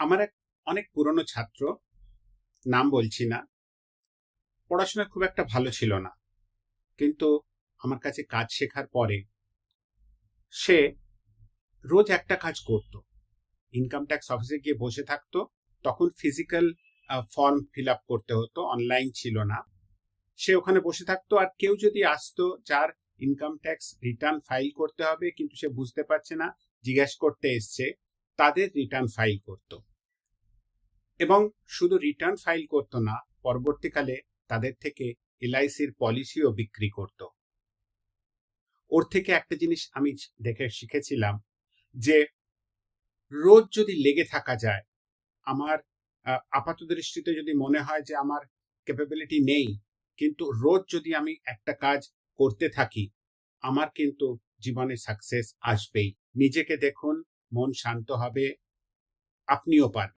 আমার এক অনেক পুরনো ছাত্র, নাম বলছি না, পড়াশোনা খুব একটা ভালো ছিল না। কিন্তু আমার কাছে কাজ শেখার পরে সে রোজ একটা কাজ করত। ইনকাম ট্যাক্স অফিসে গিয়ে বসে থাকতো, তখন ফিজিক্যাল ফর্ম ফিল আপ করতে হতো অনলাইন ছিল না। সে ওখানে বসে থাকতো আর কেউ যদি আসতো, যার ইনকাম ট্যাক্স রিটার্ন ফাইল করতে হবে, কিন্তু সে বুঝতে পারছে না, জিজ্ঞেস করতে এসছে, তাদের রিটার্ন ফাইল করত। এবং শুধু রিটার্ন ফাইল করতো না, পরবর্তীকালে তাদের থেকে এলআইসির পলিসিও বিক্রি করত। ওর থেকে একটা জিনিস আমি দেখে শিখেছিলাম যে রোজ যদি লেগে থাকা যায়, আমার আপাত দৃষ্টিতে যদি মনে হয় যে আমার ক্যাপাবিলিটি নেই, কিন্তু রোজ যদি আমি একটা কাজ করতে থাকি, আমার কিন্তু জীবনে সাকসেস আসবেই। নিজেকে দেখুন, মন শান্ত হবে, আপনিও পারবেন।